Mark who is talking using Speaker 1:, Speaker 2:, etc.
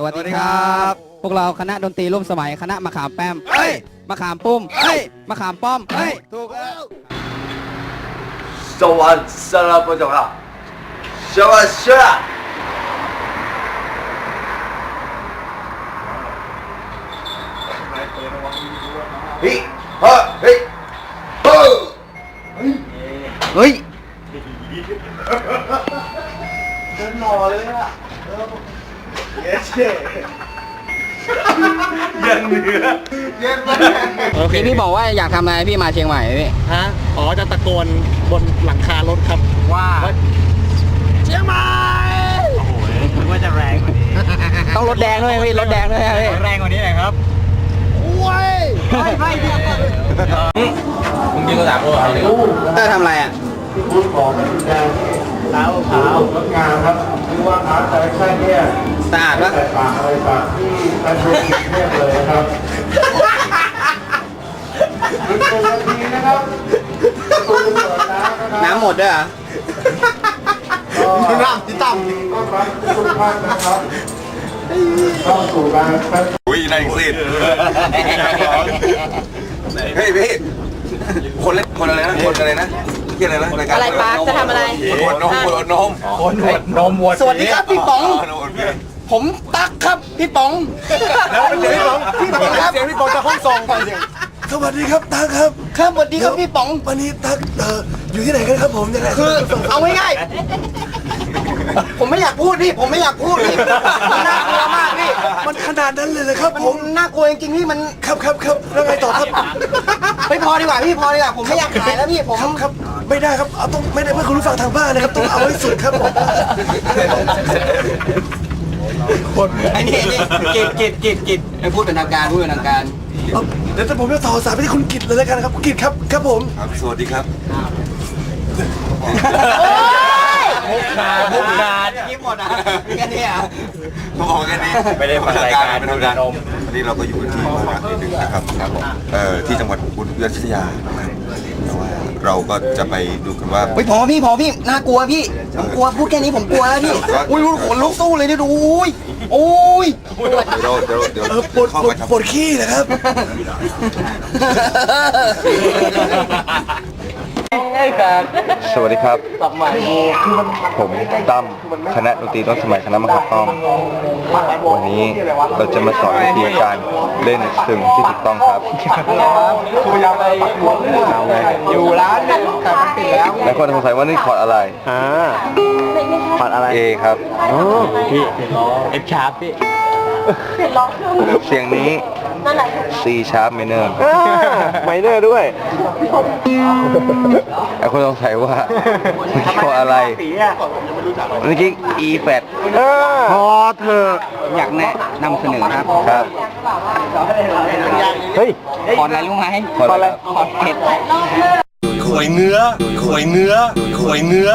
Speaker 1: สวัสดีครับ พวกเราคณะดนตรีร่วมสมัยคณะมะขามแป้มเฮ้ย มะขามปุ้มเฮ้ย มะขามป้อมเฮ้ย ถูกแล้ว
Speaker 2: สวัสดีครับผู้ชมครับสวัสดีครับเฮ้ยเฮ้ยเฮ้ยเฮ้ย
Speaker 1: เฮ้ย
Speaker 2: เดินหล่อเลยอะ เยสเช่ยันเนื้อเย็นมาก
Speaker 1: โอเคพี่บอกว่าอยากทำอะไรพี่มาเชียงใหม่พี่
Speaker 3: ฮะอ๋อจะตะโกนบนหลังคารถครับ
Speaker 1: ว่า
Speaker 3: เชียงใหม่
Speaker 1: ว่าจะแรงกว่านี้ต้องรถแดงด้วยพี่รถแดงด้วยพี่
Speaker 3: แรงกว่านี้หน่อยครับ
Speaker 1: ไม่ไม่
Speaker 3: มึงยิงกระดาษกูเอาเลย
Speaker 1: เตอร์ทำอะไรอะ
Speaker 3: เท้าเท้า
Speaker 4: งานครับคือว่าอาร์ตแต่ละชั้นเนี่ย
Speaker 1: สะอาดปะ
Speaker 4: แต่ปากอะไรปากที่ท่านผู้กรุงเทพเลยนะครับหนึ่งนาทีนะครับประตูจะเปิดแล้วนะครับ
Speaker 1: น้ำหมดด้วยเหรอ
Speaker 4: ก็น้ำที่ต่ำต้อนรับทุกท่านนะครับเข้าสู่การแสดง
Speaker 2: อุ้ยนายสิเฮ้ยพี่คนเล่นคนอะไรนะคนอะไรนะ ที่อะไรนะรายการ
Speaker 5: อะไรปาร์คจะทำอะไร
Speaker 2: คนอดนมคนอดนม
Speaker 3: คนหนวดนมวัว
Speaker 1: สวัสดีครับพี่ป๋อง
Speaker 2: คนอดนม
Speaker 1: ผมตั๊กครับพี่ป๋อง
Speaker 3: แล้วเป็นเสียงพี่ป๋องพี่ป๋องครับเสียงพี่ป๋องจะห้องส่งไปเสียง
Speaker 6: สวัสดีครับตั๊กครับ
Speaker 1: ครับสวัสดีครับพี่ป๋อง
Speaker 6: วันนี้ตั๊กเอ่ออยู่ที่ไหนกันครับผมยังไง
Speaker 1: คือเอาง่ายๆ ผมไม่อยากพูดพี่ ผมไม่อยากพูดพี่มันน่ากลัวมากพี่
Speaker 6: มันขนาดนั้นเลยนะครับ
Speaker 1: มั
Speaker 6: ผม
Speaker 1: นน่ากลัวจริงๆพี่มัน
Speaker 6: ครับครับครับแล้วไงต่อครับ
Speaker 1: ไม่พอดีกว่าพี่พอดีกว่าผมไม่อยากขายแล้วพี่ผม
Speaker 6: ครับครับไม่ได้ครับเอาต้องไม่ได้เพื่อคุณผู้ฟังทางบ้านนะครับต้องเอาให้สุดครับผม
Speaker 1: ไอ้นี่นี่กิดกิดกิดกิดพูดเป็นทางการพูดเป็นทางการ
Speaker 6: เอาเดี๋ยวผมจะต่อสายไปที่คุณกิตเลยแล้วกันครับกิตครับครับผม
Speaker 2: ครับสวัสดีครับ
Speaker 1: พูดขาดคลิปหมดอะแค่นี้อะ
Speaker 2: เขาบอกแค่นี้
Speaker 3: ไม่ได้มารายการ
Speaker 2: เป็นทางการวันนี้เราก็อยู่กันที่มหาลัยหนึ่งนะ ครับครับผมเอ่อที่จังหวัดอุบลราชธานีแต่ว่าเราก็จะไปดูกันว่า
Speaker 1: ไม่พอพี่พอพี่น่ากลัวพี่ผมกลัวพูดแค่นี้ผมกลัวแล้วพี่อุ้ยขนลุกสู้เลยนี่ดูอุ้ยโอ้ย
Speaker 2: เดี๋ยวเดี๋ยวเดี๋ยว
Speaker 6: เออปวด
Speaker 2: เข้า
Speaker 6: ปว
Speaker 2: ไป
Speaker 6: ด
Speaker 2: ทำ
Speaker 6: ปวดขี้นะครับ
Speaker 7: สวัสดีครับผมตั้มคณะดนตรีต้นสมัยคณะมหาป้อม วันนี้เราจะมาสอนวิธีการเล่นซึงที่ถูกต้องครับเอาไง
Speaker 1: อยู่ร้านเนี่ยแต่มันปิดแล้ว
Speaker 7: หลายคนสงสัยว่านี่คอร์ดอะไร
Speaker 3: อ่าปัดอะไร
Speaker 7: A ครับ
Speaker 3: โอ้พี่เอฟชาร์ปพี่
Speaker 7: เสียงนี้ C sharp minor
Speaker 3: ไมเนอร์ด้วย
Speaker 7: หลายคนสงสัยว่านี่คอร์ดอะไรเมื่อกี้ E flat
Speaker 3: พอเธอ
Speaker 1: อยากแนะนำเสนอครับ
Speaker 7: ครับ
Speaker 3: เฮ้ย
Speaker 1: ขออะไรรู้ไหม
Speaker 7: คอร์ดอะไร
Speaker 1: ขอเห็ด
Speaker 6: ข่วยเนื้อข่วยเนื้อข่วยเนื้อ